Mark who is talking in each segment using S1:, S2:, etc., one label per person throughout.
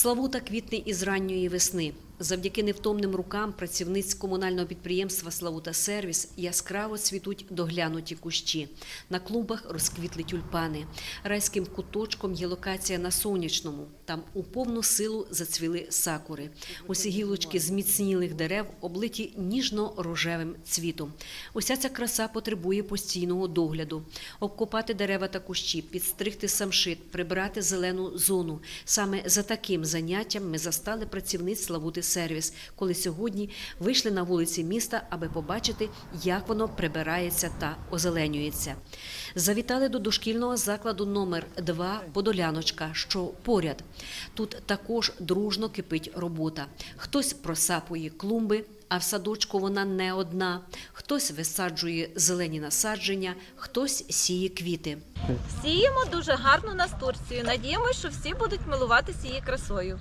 S1: Славута квітне із ранньої весни. Завдяки невтомним рукам працівниць комунального підприємства Славута Сервіс яскраво цвітуть доглянуті кущі. На клумбах розквітли тюльпани. Райським куточком є локація на сонячному. Там у повну силу зацвіли сакури. Усі гілочки зміцнілих дерев облиті ніжно-рожевим цвітом. Уся ця краса потребує постійного догляду. Обкопати дерева та кущі, підстригти самшит, прибрати зелену зону. Саме за таким заняттям ми застали працівниць Славути Сервіс, коли сьогодні вийшли на вулиці міста, аби побачити, як воно прибирається та озеленюється. Завітали до дошкільного закладу номер 2 Подоляночка, що поряд. Тут також дружно кипить робота. Хтось просапує клумби, а в садочку вона не одна. Хтось висаджує зелені насадження, хтось сіє квіти.
S2: Сіємо дуже гарну настурцію. Надіємося, що всі будуть милуватися її красою.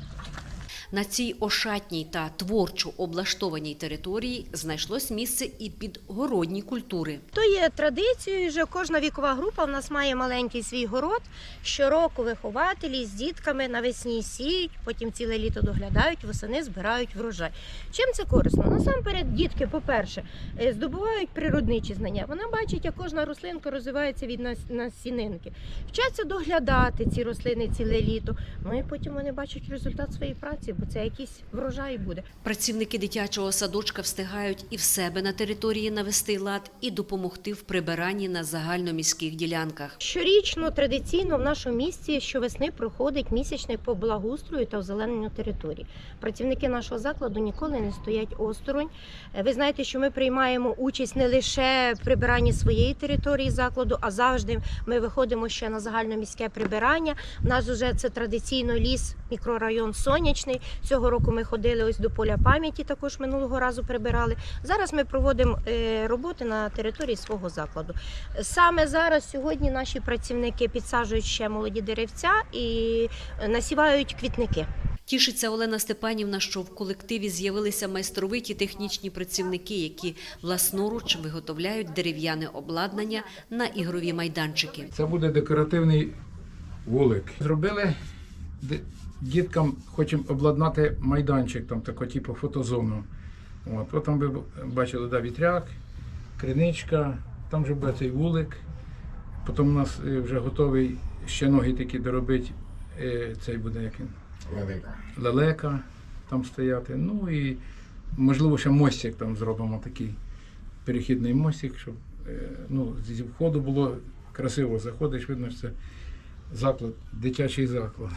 S1: На цій ошатній та творчо облаштованій території знайшлось місце і під городні культури.
S3: То є традицією, що кожна вікова група в нас має маленький свій город. Щороку вихователі з дітками навесні сіють, потім ціле літо доглядають, восени збирають врожай. Чим це корисно? Насамперед, дітки, по-перше, е, здобувають природничі знання. Вона бачить, як кожна рослинка розвивається від нас- насінинки. Вчаться доглядати ці рослини ціле літо. Ну і потім вони бачать результат своєї праці, бо це якийсь врожай буде.
S1: Працівники дитячого садочка встигають і в себе на території навести лад, і допомогти в прибиранні на загальноміських ділянках.
S3: Щорічно традиційно в нашому місті щовесни проходить місячний по благоустрою та озелененню території. Працівники нашого закладу ніколи не стоять осторонь. Е, Ви знаєте, що ми приймаємо участь не лише в прибиранні своєї території закладу, а завжди ми виходимо ще на загальноміське прибирання. У нас вже це традиційно ліс, мікрорайон Сонячний. Цього року ми ходили ось до поля пам'яті, також минулого разу прибирали. Зараз ми проводимо е, роботи на території свого закладу. Саме зараз сьогодні наші працівники підсаджують ще молоді деревця і насівають квітники.
S1: Тішиться Олена Степанівна, що в колективі з'явилися майстровиті технічні працівники, які власноруч виготовляють дерев'яне обладнання на ігрові майданчики.
S4: Це буде декоративний вулик. Зробили діткам, хочемо обладнати майданчик, там таку типу фотозону. От, от там ви бачили да, вітряк, криничка, там вже буде цей вулик. Потім у нас е, вже готовий ще ноги такі доробити. е, Цей буде як він?
S5: Велика.
S4: лелека там стояти. Ну і можливо ще мостик там зробимо такий перехідний мостик, щоб е, ну, зі входу було красиво заходиш, видно, що це заклад, дитячий заклад.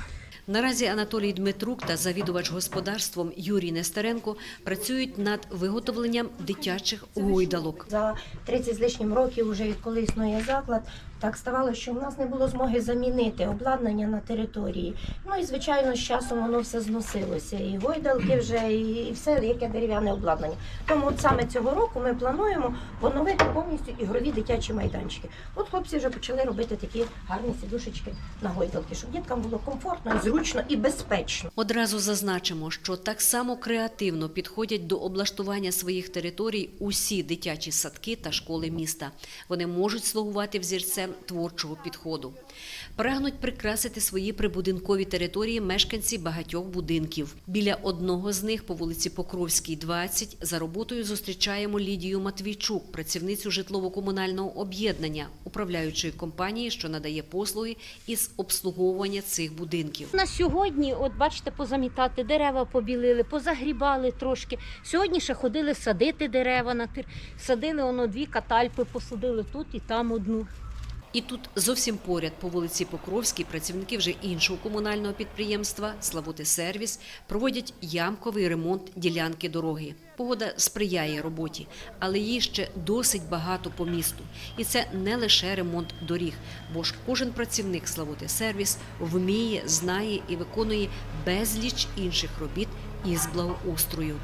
S1: Наразі Анатолій Дмитрук та завідувач господарством Юрій Нестеренко працюють над виготовленням дитячих гойдалок.
S3: За 30 з лишнім років, вже відколи існує заклад, так ставало, що в нас не було змоги замінити обладнання на території. Ну і звичайно, з часом воно все зносилося. І гойдалки вже, і все, яке дерев'яне обладнання. Тому от саме цього року ми плануємо поновити повністю ігрові дитячі майданчики. От хлопці вже почали робити такі гарні сідушечки на гойдалки, щоб діткам було комфортно, і безпечно.
S1: Одразу зазначимо, що так само креативно підходять до облаштування своїх територій усі дитячі садки та школи міста. Вони можуть слугувати взірцем творчого підходу. Прагнуть прикрасити свої прибудинкові території мешканці багатьох будинків. Біля одного з них по вулиці Покровській, 20, за роботою зустрічаємо Лідію Матвійчук, працівницю житлово-комунального об'єднання, управляючої компанії, що надає послуги із обслуговування цих будинків.
S6: На сьогодні, от бачите, позамітати дерева побілили, позагрібали трошки. Сьогодні ще ходили садити дерева на тир. Садили воно дві катальпи, посадили тут і там одну.
S1: І тут зовсім поряд по вулиці Покровській працівники вже іншого комунального підприємства Славути Сервіс проводять ямковий ремонт ділянки дороги. Погода сприяє роботі, але її ще досить багато по місту. І це не лише ремонт доріг, бо ж кожен працівник Славути Сервіс вміє, знає і виконує безліч інших робіт із благоустрою.